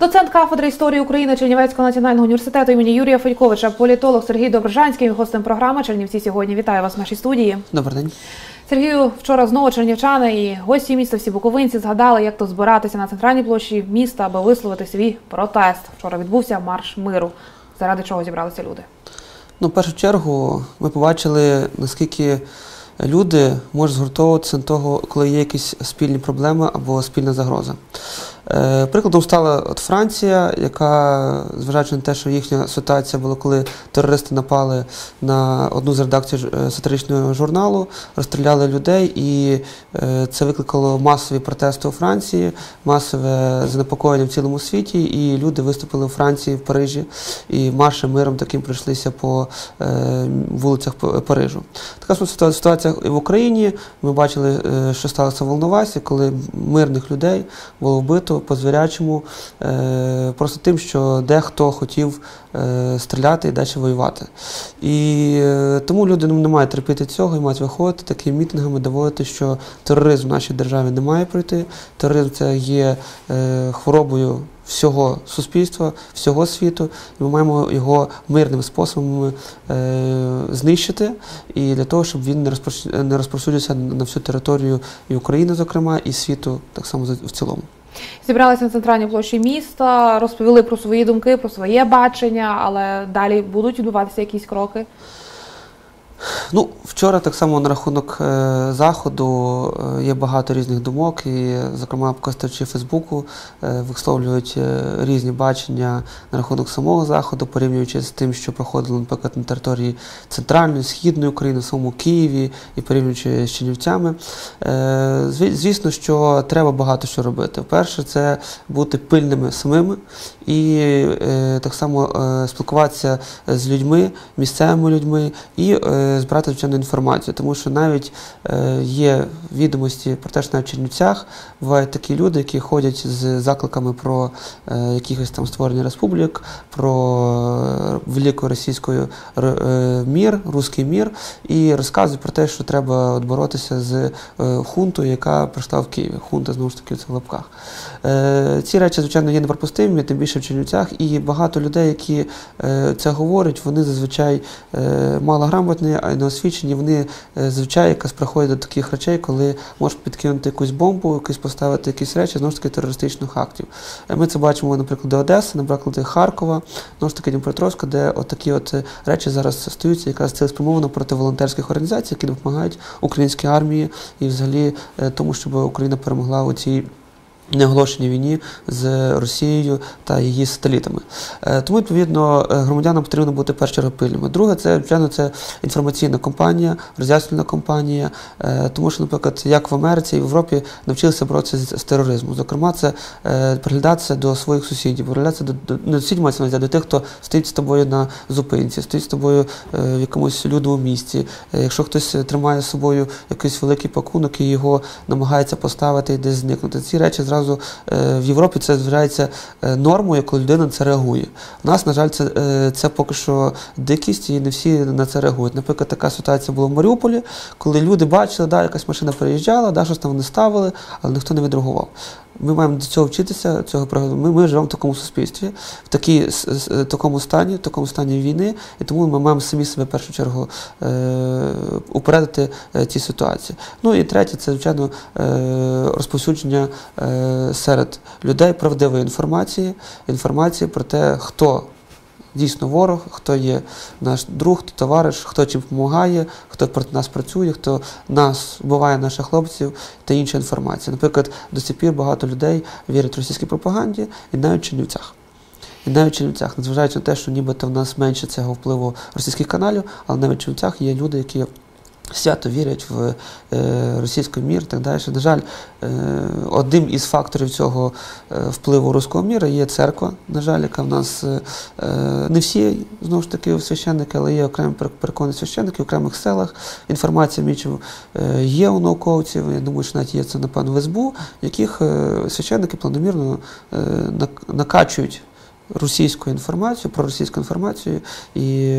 Доцент кафедри історії України Чернівецького національного університету імені Юрія Федьковича, політолог Сергій Доброжанський, гостем програми Чернівці сьогодні. Вітаю вас в нашій студії. Добрий день. Сергію, вчора знову чернівчани і гості міста, всі буковинці згадали, як то збиратися на центральній площі міста, аби висловити свій протест. Вчора відбувся марш миру. Заради чого зібралися люди? Ну, в першу чергу, ми побачили, наскільки люди можуть згуртовуватися на того, коли є якісь спільні проблеми або спільна загроза. Е, Прикладом стала от Франція, яка, зважаючи на те, що їхня ситуація була, коли терористи напали на одну з редакцій е, сатиричного журналу, розстріляли людей, і е, це викликало масові протести у Франції, масове занепокоєння в цілому світі, і люди виступили у Франції, в Парижі, і маршем миром таким пройшлися по вулицях Парижу. Така ситуація і в Україні. Ми бачили, що сталося в Волновасі, коли мирних людей було вбито по звірячому, е, просто тим, що дехто хотів е, стріляти і далі воювати. І е, тому люди не мають терпіти цього і мають виходити такими мітингами, доводити, що тероризм в нашій державі не має пройти. Тероризм це є хворобою всього суспільства, всього світу. Ми маємо його мирними способами е, знищити, і для того, щоб він не розпрощ- не розповсюдився на всю територію і України, зокрема, і світу так само в цілому. Зібралися на центральній площі міста, розповіли про свої думки, про своє бачення, але далі будуть відбуватися якісь кроки. Ну, вчора так само на рахунок е, заходу е, є багато різних думок, і, зокрема, користувачі Фейсбуку е, висловлюють різні бачення на рахунок самого заходу, порівнюючи з тим, що проходило, наприклад, на території центральної, східної України, в самому Києві, і порівнюючи з Чинівцями. Звісно, що треба багато що робити. Перше, це бути пильними самими і так само спілкуватися з людьми, місцевими людьми і збирати звичайну інформацію, тому що навіть е, є відомості про те, що в Чернівцях бувають такі люди, які ходять з закликами про е, якихось там створення республік, про е, велику російську р- е, мір, руський мір, і розказують про те, що треба боротися з хунтою, яка прийшла в Києві. Хунта знову ж таки в цих лапках. Ці речі, звичайно, є неприпустимі, тим більше в Чернівцях, і багато людей, які це говорять, вони зазвичай е, малограмотні, а неосвічені. Вони е, зазвичай якось приходять до таких речей, коли можуть підкинути якусь бомбу, якусь поставити якісь речі, знову ж таки, терористичних актів. Е, Ми це бачимо, наприклад, до Одеси, наприклад, Харкова, знову ж таки Дніпропетровська, де от такі от е, речі зараз стаються, якраз цілеспрямовано проти волонтерських організацій, які допомагають українській армії і взагалі тому, щоб Україна перемогла у цій неоголошеній війні з Росією та її сателітами. Е, Тому, відповідно, е, громадянам потрібно бути в пильними. Друге, це, звичайно, це інформаційна кампанія, роз'яснювальна кампанія, е, тому що, наприклад, як в Америці і в Європі навчилися боротися з, тероризмом. Зокрема, це приглядатися до своїх сусідів, приглядатися до, до не сусідів, мається до тих, хто стоїть з тобою на зупинці, стоїть з тобою в якомусь людному місці. Якщо хтось тримає з собою якийсь великий пакунок і його намагається поставити і десь зникнути. Ці речі зразу е, в Європі це вважається е, нормою, коли людина на це реагує. У нас, на жаль, це, е, це поки що дикість, і не всі на це реагують. Наприклад, така ситуація була в Маріуполі, коли люди бачили, да, якась машина переїжджала, да, щось там вони ставили, але ніхто не відреагував. Ми маємо до цього вчитися, цього ми, ми живемо в такому суспільстві, в такій, с- с- такому стані, в такому стані війни, і тому ми маємо самі себе в першу чергу е, упередити е, ці ситуації. Ну і третє, це звичайно е, розповсюдження е, серед людей правдивої інформації, інформації про те, хто дійсно ворог, хто є наш друг, хто товариш, хто чим допомагає, хто проти нас працює, хто нас вбиває наших хлопців та інша інформація. Наприклад, до сих пір багато людей вірять російській пропаганді і навіть в Чернівцях. І навіть в незважаючи на те, що нібито в нас менше цього впливу російських каналів, але навіть в є люди, які свято вірять в е, російський мір і так далі. На жаль, е, одним із факторів цього е, впливу руського міра є церква, на жаль, яка в нас не всі знову ж таки священники, але є окремі пер- переконані священники в окремих селах. Інформація мічу е, є у науковців. Я думаю, що навіть є це напевно в СБУ, яких священники планомірно накачують російську інформацію, про російську інформацію і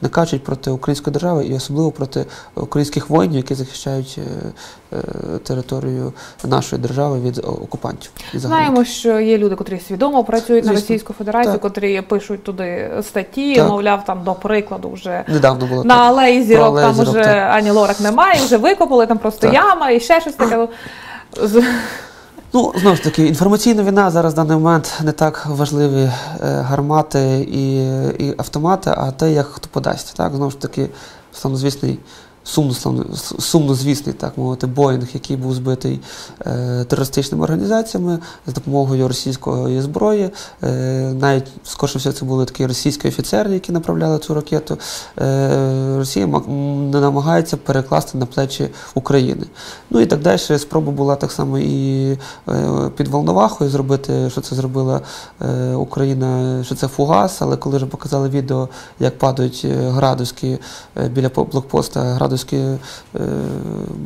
накачують проти української держави і особливо проти українських воїнів, які захищають е, е, територію нашої держави від окупантів. і. Знаємо, що є люди, котрі свідомо працюють на Російську Федерацію, Так. котрі пишуть туди статті, Так. мовляв, там до прикладу вже. Недавно було На алеї зірок там зірок, вже так. Ані Лорак немає, вже викопали, там просто Так. яма і ще щось таке. Ну, знову ж таки, інформаційна війна зараз в даний момент не так важливі е, гармати і, і автомати, а те, як хто подасть. Так, знову ж таки, славно, сумнозвісний, так мовити, Боїнг, який був збитий е, терористичними організаціями з допомогою російської зброї. Е, навіть скорше все це були такі російські офіцери, які направляли цю ракету. Е, Росія не намагається перекласти на плечі України. Ну і так далі. Спроба була так само і е, під Волновахою зробити, що це зробила е, Україна, що це фугас, але коли вже показали відео, як падають е, градуські е, біля блокпоста градуські е,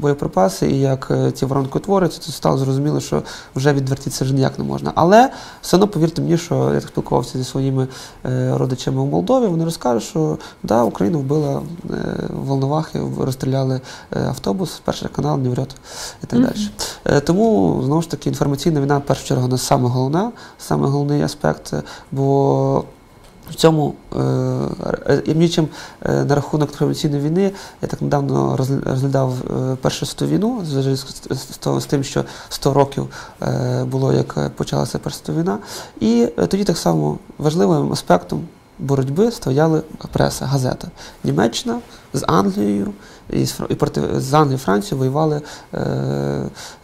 боєприпаси і як е, ці воронки утворюються, то стало зрозуміло, що вже відвертітися вже ніяк не можна. Але все одно повірте мені, що я так спілкувався зі своїми е, родичами у Молдові, вони розкажуть, що да, Україна вбила Волновахи, розстріляли автобус, перший канал, Ніврьот і так далі. Тому знову ж таки інформаційна війна в першу чергу не саме головна, саме головний аспект, бо в цьому е, мені чим на рахунок інформаційної війни я так недавно розглядав е, Першу світову війну з, тим, що 100 років е, було, як почалася Перша світова війна. І е, тоді так само важливим аспектом боротьби стояли преса, газета. Німеччина з Англією і, проти з Англії і Францією воювали е,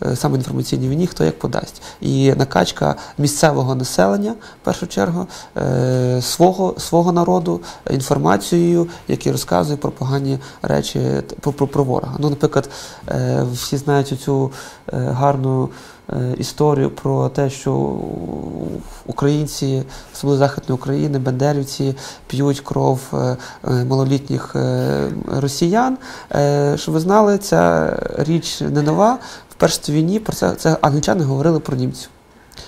е, саме інформаційні війні, хто як подасть. І накачка місцевого населення, в першу чергу, е, свого, свого народу інформацією, які розказує про погані речі про, про, про ворога. Ну, наприклад, всі знають цю гарну історію про те, що українці, особливо Західної України, бандерівці п'ють кров е, е, малолітніх е, росіян. Е, Щоб ви знали, ця річ не нова. В першій війні про це, це англічани говорили про німців.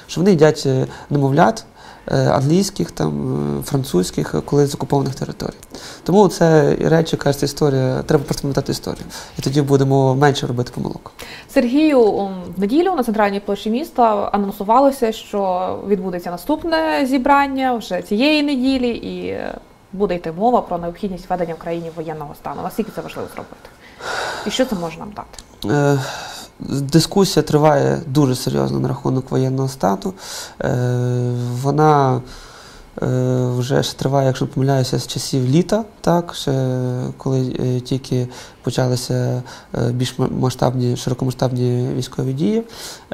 Що вони їдять е, немовлят е, англійських, там, е, французьких, е, коли з окупованих територій. Тому це речі, кажеться, історія, треба просто пам'ятати історію. І тоді будемо менше робити помилок. Сергію в неділю на центральній площі міста анонсувалося, що відбудеться наступне зібрання вже цієї неділі, і е, буде йти мова про необхідність введення в країні воєнного стану. Наскільки це важливо зробити? І що це може нам дати? Е, Дискусія триває дуже серйозно на рахунок воєнного стану. Е, Вона вже ж триває, якщо помиляюся, з часів літа, так, ще коли е, тільки почалися е, більш масштабні, широкомасштабні військові дії.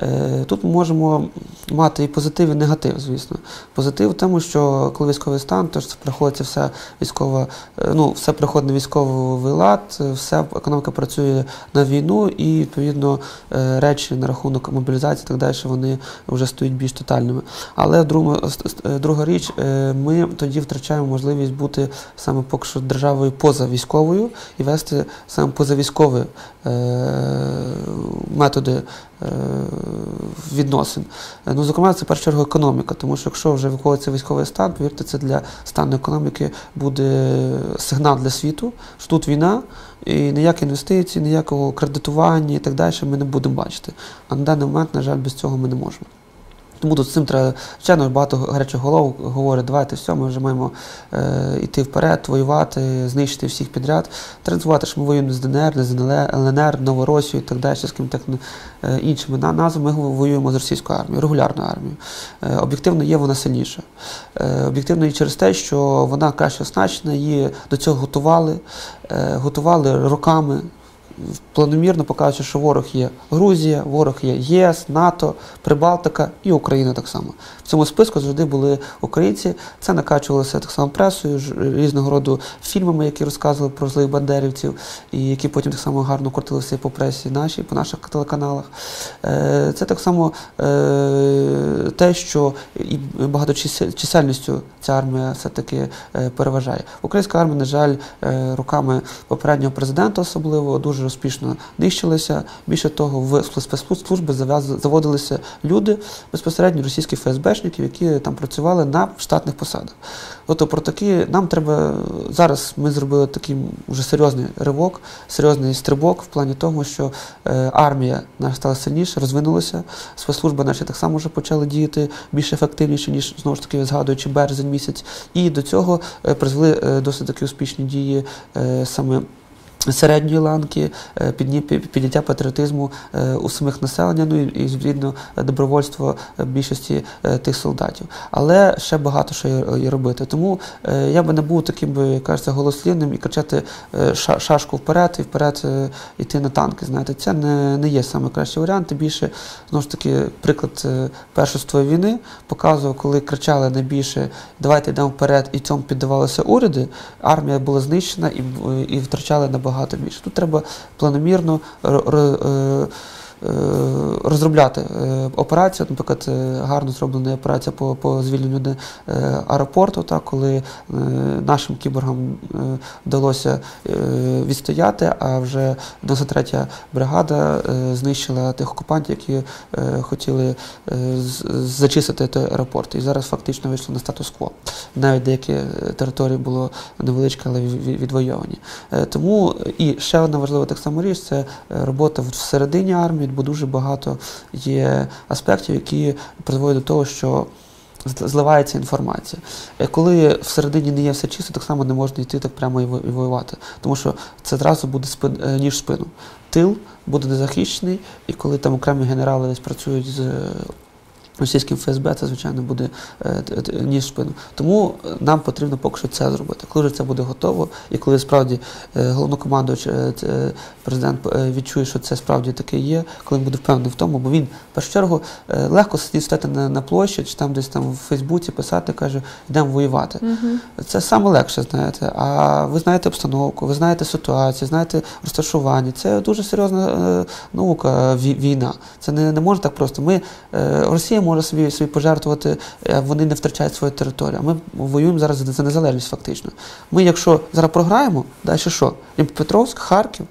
Е, Тут ми можемо мати і позитив, і негатив, звісно. Позитив в тому, що коли військовий стан, то ж приходиться вся військова, е, ну, все приходить на військовий лад, е, вся економіка працює на війну, і відповідно е, речі на рахунок мобілізації і так далі вони вже стають більш тотальними. Але друга, друга річ, е, ми тоді втрачаємо можливість бути саме поки що державою поза військовою і вести саме позавійськові е, методи е, відносин. Ну, зокрема, це в першу чергу економіка, тому що якщо вже виходиться військовий стан, повірте, це для стану економіки буде сигнал для світу, що тут війна, і ніякі інвестиції, ніякого кредитування і так далі ми не будемо бачити. А на даний момент, на жаль, без цього ми не можемо. Тому тут з цим треба, звичайно, багато гарячих голов говорять, давайте все, ми вже маємо е, йти вперед, воювати, знищити всіх підряд. Треба що ми воюємо з ДНР, не з ЛНР, Новоросію і так далі, з ким так е, іншими на- назвами. Ми воюємо з російською армією, регулярною армією. Е, об'єктивно є вона сильніша. Е, об'єктивно і через те, що вона краще оснащена, її до цього готували, е, готували роками. Планомірно показуючи, що ворог є Грузія, ворог є ЄС, НАТО, Прибалтика і Україна так само. В цьому списку завжди були українці. Це накачувалося так само пресою, різного роду фільмами, які розказували про злих бандерівців, і які потім так само гарно крутилися по пресі нашій, по наших телеканалах. Е, Це так само е, те, що і багаточисельністю ця армія все-таки е, переважає. Українська армія, на жаль, руками попереднього президента особливо дуже дуже успішно нищилися. Більше того, в спецслужби заводилися люди, безпосередньо російські ФСБшники, які там працювали на штатних посадах. Тобто про такі нам треба зараз. Ми зробили такий вже серйозний ривок, серйозний стрибок в плані того, що е, армія наша стала сильніше, розвинулася. Спецслужби наші так само вже почали діяти більш ефективніше, ніж знову ж таки згадуючи березень місяць. І до цього е, призвели е, досить такі успішні дії саме. Середньої ланки, е, підняття патріотизму е, у самих населення, ну і, відповідно добровольство е, більшості тих солдатів. Але ще багато що є, робити. Тому я би не був таким би, кажеться, голослівним і кричати ша- шашку вперед і вперед йти на танки. Знаєте, це не, не є саме кращий варіант. Тим більше знову ж таки приклад першої війни показував, коли кричали найбільше давайте йдемо вперед, і цьому піддавалися уряди. Армія була знищена і, і втрачали набагато більше. Тут треба планомірно е, розробляти е, операцію. Наприклад, е, гарно зроблена операція по, по звільненню е, аеропорту, так, коли е, нашим кіборгам е, вдалося е, відстояти, а вже 93-я бригада е, знищила тих окупантів, які е, хотіли е, зачистити той аеропорт. І зараз фактично вийшло на статус-кво. Навіть деякі е, території було невеличкі, але ві- ві- відвойовані. Е, Тому і ще одна важлива так само річ це е, робота всередині армії, бо дуже багато є аспектів, які призводять до того, що зливається інформація. Е, Коли всередині не є все чисто, так само не можна йти так прямо і воювати, тому що це одразу буде спин, е, ніж спину. Тил буде незахищений, і коли там окремі генерали десь працюють з російським ФСБ, це звичайно буде е, ніж спину. Тому е, нам потрібно поки що це зробити. Коли вже це буде готово, і коли справді е, головнокомандувач, президент відчує, що це справді таке є, коли він буде впевнений в тому, бо він в першу чергу легко сидіти стати на, на площі, чи там десь там в Фейсбуці писати, каже, йдемо воювати. Це саме легше, знаєте. А ви знаєте обстановку, ви знаєте ситуацію, знаєте розташування. Це дуже серйозна наука війна. Це не, не може так просто. Ми, Росія може собі, собі пожертвувати, е, вони не втрачають свою територію. Ми воюємо зараз за, за незалежність фактично. Ми, якщо зараз програємо, далі що? Дніпропетровськ, Харків.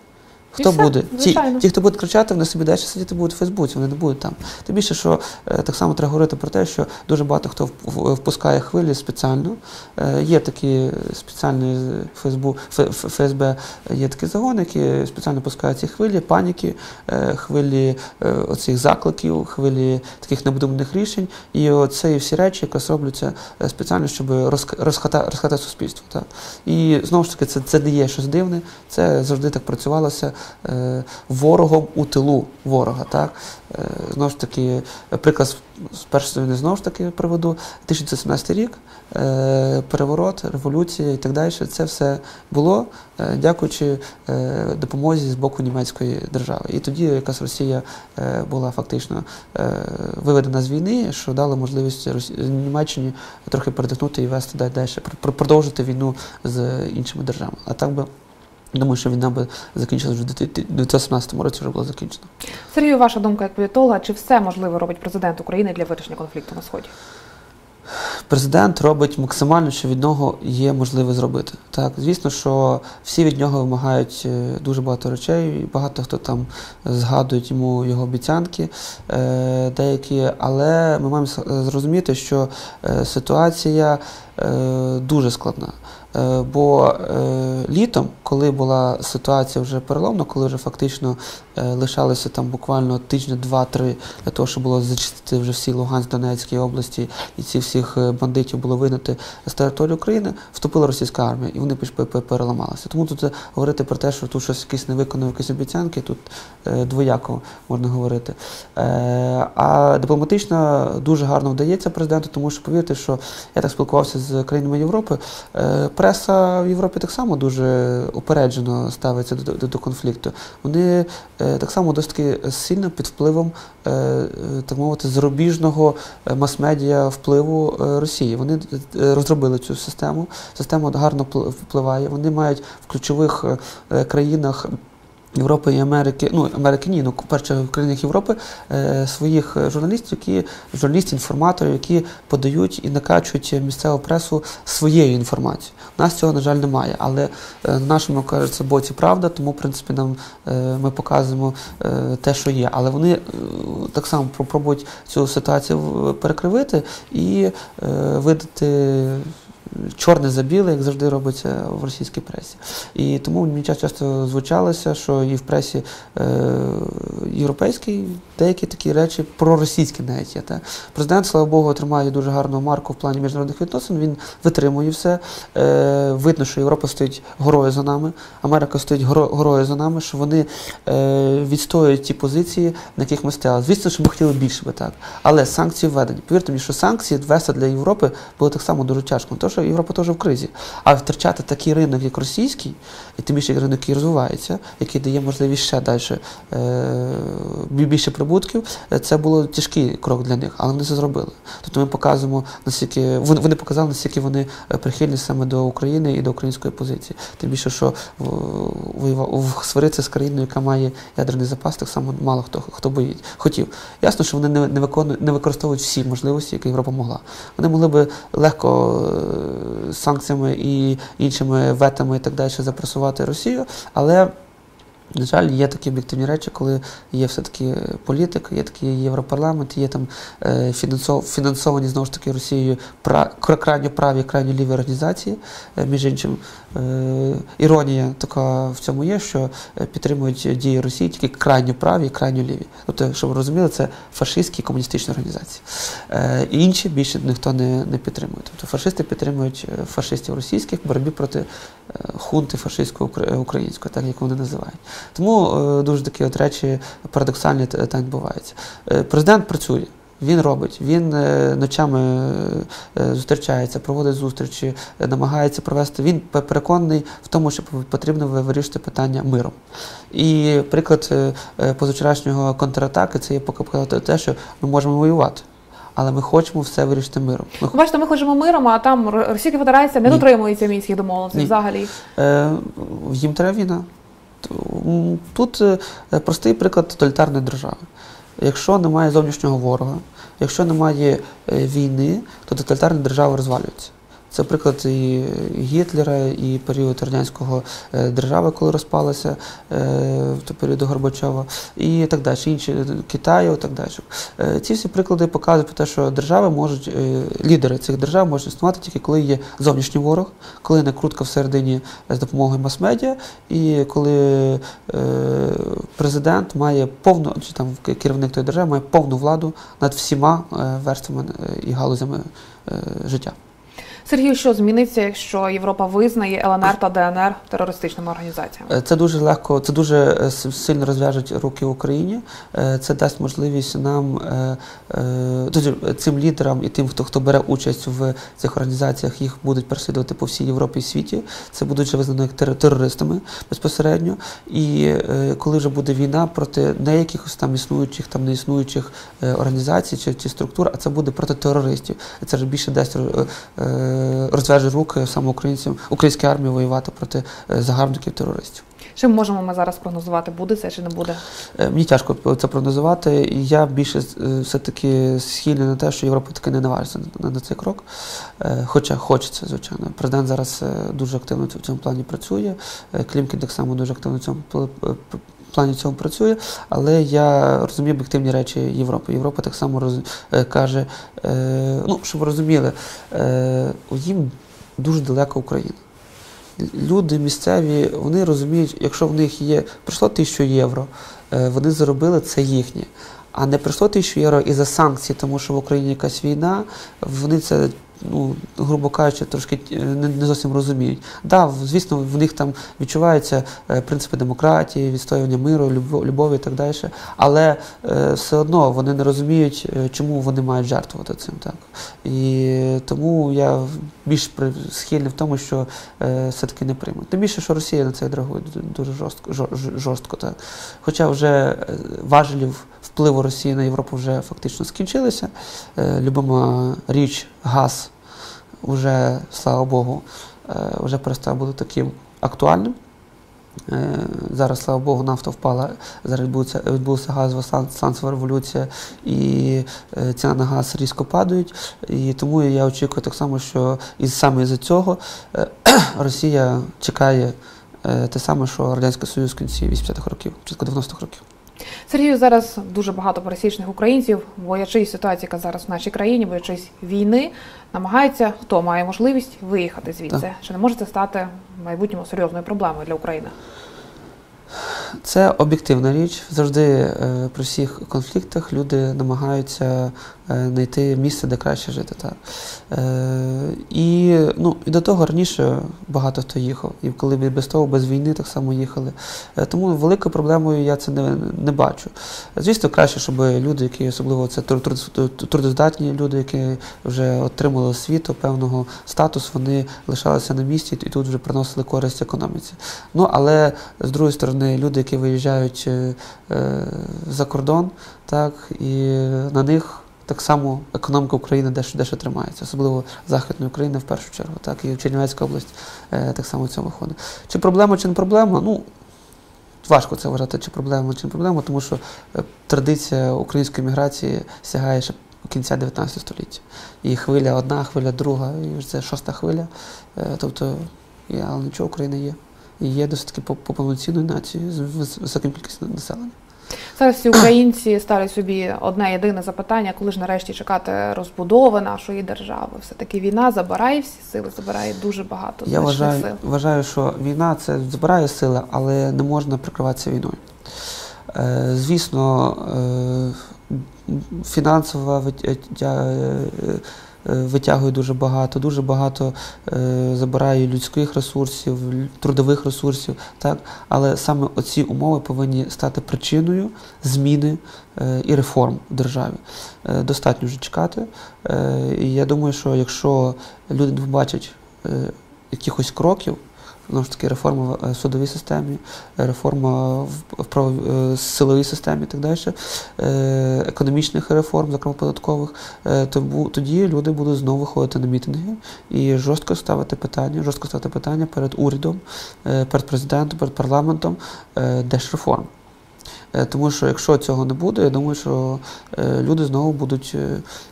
Хто все, буде? Ті, звичайно. ті, хто буде кричати, вони собі далі сидіти будуть в Фейсбуці, вони не будуть там. Тим більше, що е, так само треба говорити про те, що дуже багато хто впускає хвилі спеціально. Е, є такі спеціальні з Фейсбу, Ф- Ф- ФСБ, є такі загони, які спеціально пускають ці хвилі, паніки, е, хвилі е, оцих закликів, хвилі таких необдуманих рішень. І оце і всі речі якраз робляться спеціально, щоб розк- розхата- суспільство. Так? І знову ж таки, це, це не є щось дивне, це завжди так працювалося ворогом у тилу ворога. Так? Е, знову ж таки, приклад з- першої війни знову ж таки приведу. 1917 рік, е, переворот, революція і так далі. Це все було е, дякуючи е, допомозі з боку німецької держави. І тоді якраз Росія е, була фактично е, виведена з війни, що дало можливість Німеччині трохи передихнути і вести далі, далі пр- продовжити війну з іншими державами. А так би. Думаю, що війна би закінчилася вже в 2017 році вже була закінчена. Сергію, ваша думка як політолога, чи все можливе робить президент України для вирішення конфлікту на сході? Президент робить максимально, що від нього є можливе зробити. Так, звісно, що всі від нього вимагають е, дуже багато речей. і Багато хто там згадують йому його обіцянки е, деякі, але ми маємо зрозуміти, що е, ситуація дуже складна. Е, Бо е, літом, коли була ситуація вже переломна, коли вже фактично е, лишалося там буквально тижня, два-три для того, щоб було зачистити вже всі Луганськ, Донецькій області і ці всіх бандитів було вигнати з території України, вступила російська армія, і вони переламалися. Тому тут говорити про те, що тут щось якісь не виконав, якісь обіцянки, тут двояко можна говорити. А дипломатично дуже гарно вдається президенту, тому що повірте, що я так спілкувався з країнами Європи. Преса в Європі так само дуже упереджено ставиться до, до, до конфлікту. Вони е, так само досить таки сильно під впливом, е, е, так мовити, зарубіжного е, мас-медіа впливу е, Росії. Вони розробили цю систему. Система гарно впли- впливає. Вони мають в ключових країнах Європи і Америки, ну Америки ні, ну перше в країнах Європи е, своїх журналістів, які журналістів, інформаторів, які подають і накачують місцеву пресу своєю інформацією. У нас цього, на жаль, немає. Але е, на нашому кажеться боці правда, тому в принципі нам е, ми показуємо е, те, що є. Але вони е, так само пробують цю ситуацію перекривити і е, видати чорне за біле, як завжди робиться в російській пресі. І тому мені часто звучалося, що і в пресі е, європейській деякі такі речі проросійські навіть є. Та. Президент, слава Богу, отримає дуже гарну марку в плані міжнародних відносин. Він витримує все. Е, Видно, що Європа стоїть горою за нами, Америка стоїть горою за нами, що вони е, відстоюють ті позиції, на яких ми стояли. Звісно, що ми хотіли більше би так. Але санкції введені. Повірте мені, що санкції ввести для Європи було так само дуже тяжко. Тому що Європа теж в кризі. А втрачати такий ринок, як російський, і тим більше як ринок, який розвивається, який дає можливість ще далі е, більше прибутків, е, це було тяжкий крок для них, але вони це зробили. Тобто ми показуємо, наскільки вони показали, наскільки вони е, прихильні саме до України і до української позиції. Тим більше, що сваритися з країною, яка має ядерний запас, так само мало хто хто боїть, хотів. Ясно, що вони не, виконують, не використовують всі можливості, які Європа могла. Вони могли би легко санкціями і іншими ветами і так далі запресувати Росію, але на жаль, є такі об'єктивні речі, коли є все-таки політика, є такий європарламент, є там е, фінансовані знову ж таки Росією крайньо праві, крайньо ліві організації. Е, між іншим, е, іронія така в цьому є, що підтримують дії Росії тільки крайньо праві і крайньо ліві. Тобто, щоб ви розуміли, це фашистські комуністичні організації. І інші більше ніхто не не підтримує. Тобто фашисти підтримують фашистів російських в боротьбі проти хунти фашистської української, так як вони називають. Тому е, дуже такі от речі парадоксальні та відбуваються. Е, президент працює. Він робить, він е, ночами зустрічається, проводить зустрічі, намагається провести. Він переконаний в тому, що потрібно вирішити питання миром. І приклад позавчорашнього контратаки це є показати те, що ми можемо воювати. Але ми хочемо все вирішити миром. Ми бачите, ми хочемо миром, а там Російська Федерація не Ні. дотримується мінських домовленостей взагалі. Е, Їм треба війна. Тут е, простий приклад тоталітарної держави. Якщо немає зовнішнього ворога, якщо немає е, війни, то тоталітарна держава розвалюється. Це приклад і Гітлера, і період радянського е, держави, коли розпалася в періоду Горбачова, і так далі, інші Китаю, і так далі. Ці всі приклади показують про те, що держави можуть, лідери цих держав можуть існувати тільки коли є зовнішній ворог, коли не крутка всередині з допомогою мас-медіа, і коли е, президент має повну, чи там керівник тої держави має повну владу над всіма е, верствами і галузями життя. Сергію, що зміниться, якщо Європа визнає ЛНР та ДНР терористичними організаціями? Е, це дуже легко, це дуже е, сильно розв'яжуть руки Україні. Е, це дасть можливість нам цим лідерам і тим, хто хто бере участь в цих організаціях, їх будуть переслідувати по всій Європі і світі. Це будуть вже визнані як терористами безпосередньо. І коли вже буде війна проти не якихось там існуючих, там не існуючих організацій чи, чи структур, а це буде проти терористів. Це вже більше дасть розв'яже руки саме українцям, українській армії воювати проти е, загарбників терористів. Чи можемо ми зараз прогнозувати, буде це чи не буде? Е, мені тяжко це прогнозувати. Я більше е, все-таки схильний на те, що Європа таки не наважиться на, на цей крок. Хоча хочеться, звичайно. Президент зараз дуже активно в цьому плані працює. Клімкін так само дуже активно в цьому плані цьому працює, але я розумію об'єктивні речі Європи. Європа так само роз, е, каже, е, ну, щоб ви розуміли, е, їм дуже далека Україна. Люди місцеві, вони розуміють, якщо в них є, пройшло тисячу євро, е, вони заробили це їхнє. А не прийшло тисячу євро і за санкції, тому що в Україні якась війна, вони це ну, грубо кажучи, трошки е, не, зовсім розуміють. Да, звісно, в них там відчуваються е, принципи демократії, відстоювання миру, любові і так далі. Але е, все одно вони не розуміють, чому вони мають жертвувати цим. Так. І тому я більш схильний в тому, що е, все-таки не приймуть. Тим більше, що Росія на це реагує дуже жорстко. жорстко так. Хоча вже важелів впливу Росії на Європу вже фактично скінчилися. Е, любима річ, газ вже, слава Богу, е, вже перестав бути таким актуальним. Е, Зараз, слава Богу, нафта впала, зараз відбулася газова сан- революція, і ціна на газ різко падають. І тому я очікую так само, що і саме з цього е, Росія чекає те саме, що Радянський Союз в кінці 80-х років, початку 90-х років. Сергію, зараз дуже багато пересічних українців, боячись ситуації, яка зараз в нашій країні, боячись війни, намагається, хто має можливість виїхати звідси. Так. Чи не може це стати в майбутньому серйозною проблемою для України? Це об'єктивна річ. Завжди е, при всіх конфліктах люди намагаються знайти місце, де краще жити. Так. Е, і, ну, і до того раніше багато хто їхав. І коли без того, без війни так само їхали. Е, тому великою проблемою я це не, не бачу. Звісно, краще, щоб люди, які особливо це труд- труд- трудоздатні люди, які вже отримали освіту певного статусу, вони лишалися на місці і тут вже приносили користь економіці. Ну, але з другої сторони, люди, які виїжджають е, е, за кордон, так, і на них так само економіка України дещо, дещо тримається, особливо Західної України в першу чергу, так, і Чернівецька область е, так само в цьому виходить. Чи проблема, чи не проблема? Ну, важко це вважати, чи проблема, чи не проблема, тому що е, традиція української міграції сягає ще кінця 19 століття. І хвиля одна, хвиля друга, і вже це шоста хвиля. Е, Тобто, але нічого, Україна є. І є досить таки по- по повноцінною нацією з вис- високим кількістю населення. Зараз всі українці ставлять собі одне єдине запитання, коли ж нарешті чекати розбудови нашої держави. Все таки війна забирає всі сили, забирає дуже багато Я вважаю, сил. вважаю, що війна це забирає сили, але не можна прикриватися війною. Е, звісно, е, фінансова е, е, витягує дуже багато, дуже багато забираю забирає людських ресурсів, трудових ресурсів, так? але саме оці умови повинні стати причиною зміни е, і реформ в державі. Е, достатньо вже чекати. Е, і я думаю, що якщо люди побачать е, якихось кроків, знову ж таки, реформа в е, судовій системі, реформа в, е, силовій системі і так далі, е, економічних реформ, зокрема податкових, тоді люди будуть знову виходити на мітинги і жорстко ставити питання, жорстко ставити питання перед урядом, перед президентом, перед парламентом е, держреформ. Е, Тому що якщо цього не буде, я думаю, що люди знову будуть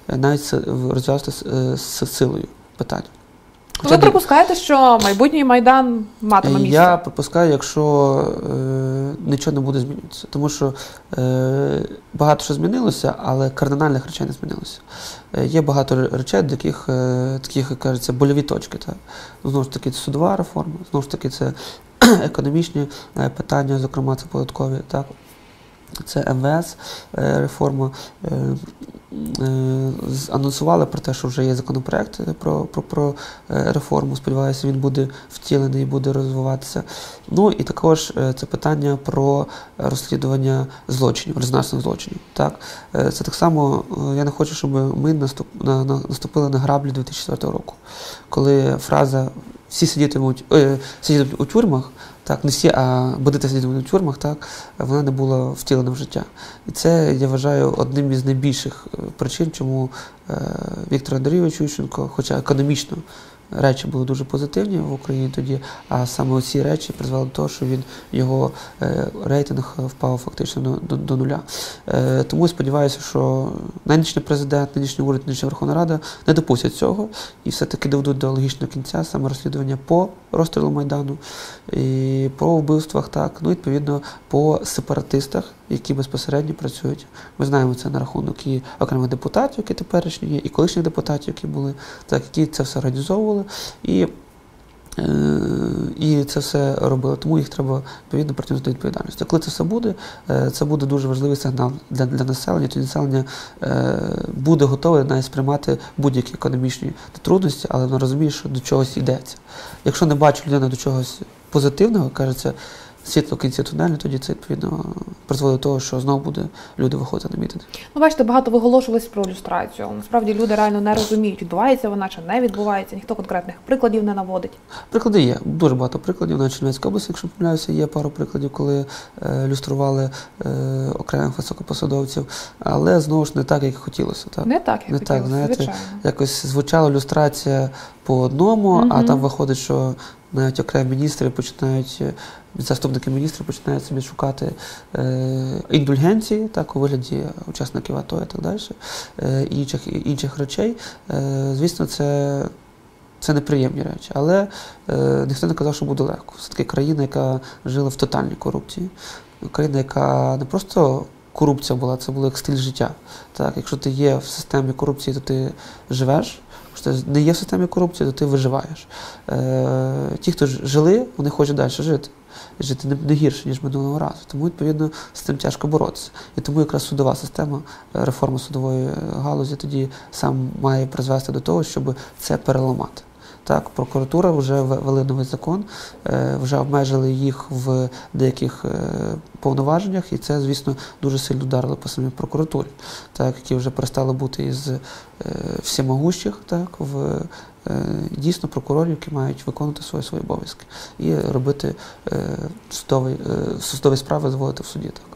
навіть розв'язати з силою питання. Ви припускаєте, що майбутній майдан матиме місце? Я припускаю, якщо е, нічого не буде змінюватися. Тому що е, багато що змінилося, але кардинальних речей не змінилося. Е, є багато речей, до яких, е, таких, як кажеться, больові точки. Так? Знову ж таки, це судова реформа, знову ж таки, це економічні е, питання, зокрема, це податкові. Так? Це МВС е, реформа. Е, Анонсували про те, що вже є законопроект е, про, про, про е, реформу. Сподіваюся, він буде втілений і буде розвиватися. Ну і також е, це питання про розслідування злочинів, резонансних злочинів. Так? Е, Це так само, е, я не хочу, щоб ми наступ, на, на, наступили на граблі 2004 року, коли фраза всі сидітимуть, е, сидітимуть у тюрмах, так, не всі, а будете сидіти в тюрмах, так, вона не була втілена в життя. І це, я вважаю, одним із найбільших е, причин, чому е, Віктор Андрійович Ющенко, хоча економічно речі були дуже позитивні в Україні тоді, а саме ці речі призвели до того, що він його е, рейтинг впав фактично до, до, до нуля. Е, тому сподіваюся, що нинішній президент, нинішній уряд, нинішня Верховна Рада не допустять цього і все-таки доведуть до логічного кінця саме розслідування по розстрілу Майдану і по вбивствах, так, ну відповідно по сепаратистах, які безпосередньо працюють. Ми знаємо це на рахунок і окремих депутатів, які теперішні є, і колишніх депутатів, які були, так, які це все організовували. І Е, І це все робили, тому їх треба відповідно притягнути до відповідальності. Коли це все буде, е, це буде дуже важливий сигнал для, для населення. Тоді населення е, буде готове навіть сприймати будь-які економічні трудності, але воно розуміє, що до чогось йдеться. Якщо не бачить людина до чогось позитивного, кажеться, світло в кінці тунелю, тоді це відповідно призводить до того, що знову буде люди виходити на мітинги. Ну, бачите, багато виголошувалось про люстрацію. Насправді люди реально не розуміють, відбувається вона чи не відбувається. Ніхто конкретних прикладів не наводить. Приклади є, дуже багато прикладів. На Чернівецькій області, якщо помиляюся, є пару прикладів, коли е, люстрували е, окремих високопосадовців, але знову ж не так, як хотілося. Так? Не так, як Не так, хотілося, знаєте, звичайно. Якось звучала люстрація по одному, а там виходить, що навіть окремі міністри починають, е, заступники міністрів починають собі шукати е, індульгенції, так, у вигляді учасників АТО і так далі, е, інших, інших речей. Звісно, це. Це неприємні речі, але е, ніхто не казав, що буде легко. Все таки країна, яка жила в тотальній корупції, країна, яка не просто корупція була, це було як стиль життя. Так, Якщо ти є в системі корупції, то ти живеш. Якщо ти не є в системі корупції, то ти виживаєш. Е, Ті, хто жили, вони хочуть далі жити. Жити не, не гірше, ніж минулого разу. Тому, відповідно, з цим тяжко боротися. І тому якраз судова система, реформа судової галузі тоді сам має призвести до того, щоб це переламати. Так, прокуратура вже ввели новий закон, е, вже обмежили їх в деяких е, повноваженнях, і це, звісно, дуже сильно ударило по самій прокуратурі, так, які вже перестали бути із е, всемогущих, так, в дійсно прокурорів, які мають виконувати свої свої обов'язки і робити судові, судові справи, зводити в суді. Так.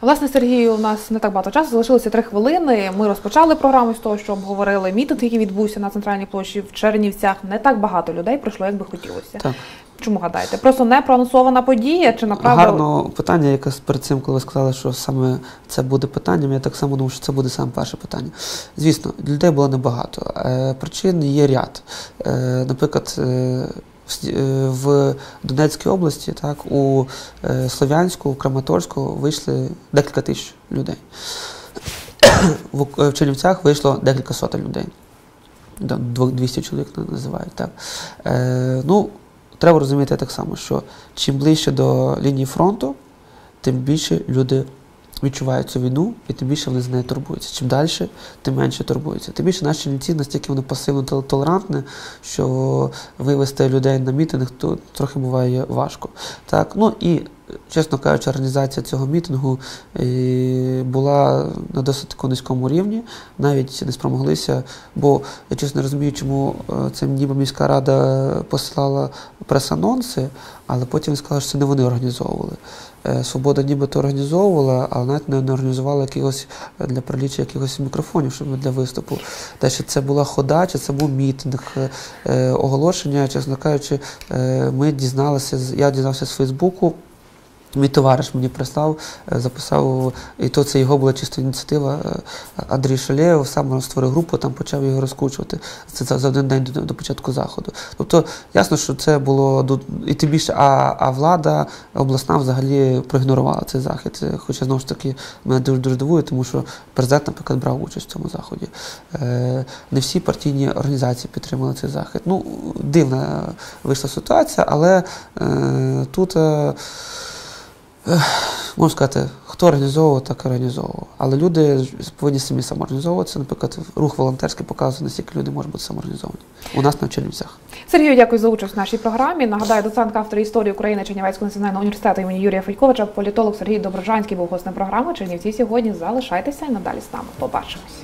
Власне, Сергію, у нас не так багато часу, залишилося три хвилини. Ми розпочали програму з того, що обговорили мітинг, який відбувся на центральній площі в Чернівцях. Не так багато людей прийшло, як би хотілося. Так. Чому гадаєте? Просто не проанонсована подія чи направду? Гарно питання, яке перед цим, коли ви сказали, що саме це буде питанням, я так само думаю, що це буде саме перше питання. Звісно, людей було небагато. Е, причин є ряд. Е, наприклад, Е, в Донецькій області, так, у е, Слов'янську, у Краматорську вийшли декілька тисяч людей. В Чернівцях вийшло декілька сотень людей. 200 чоловік називають. так. Е, ну, Треба розуміти так само, що чим ближче до лінії фронту, тим більше люди відчувають цю війну, і тим більше вони з нею турбуються. Чим далі, тим менше турбуються. Тим більше наші чернівці настільки вони пасивно толерантні, що вивести людей на мітинг то трохи буває важко. Так, ну і чесно кажучи, організація цього мітингу е, була на досить низькому рівні, навіть не спромоглися, бо я чесно не розумію, чому е, це ніби міська рада посилала прес-анонси, але потім сказали, що це не вони організовували. Е, Свобода нібито організовувала, але навіть не організувала якихось для приліччя якихось мікрофонів, щоб для виступу. Те, що це була хода, чи це був мітинг, оголошення, чесно кажучи, ми дізналися, я дізнався з Фейсбуку. Мій товариш мені прислав, е, записав, і то це його була чисто ініціатива. Е, Андрій Шалєєв сам створив групу, там почав його розкручувати. Це за один день до, початку заходу. Тобто, ясно, що це було і тим більше, а а влада обласна взагалі проігнорувала цей захід. Хоча знову ж таки мене дуже дуже дивує, тому що президент, наприклад, брав участь в цьому заході. Е, Не всі партійні організації підтримали цей захід. Ну, дивна вийшла ситуація, але е, тут. Можна сказати, хто організовував, так організовував. Але люди повинні самі самоорганізовуватися. Наприклад, рух волонтерський показує, наскільки люди можуть бути самоорганізовані. У нас на Чернівцях. Сергію, дякую за участь в нашій програмі. Нагадаю, доцент автор історії України Чернівецького національного університету імені Юрія Фельковича, політолог Сергій Доброжанський був гостем програми. Чернівці сьогодні залишайтеся і надалі з нами. Побачимось.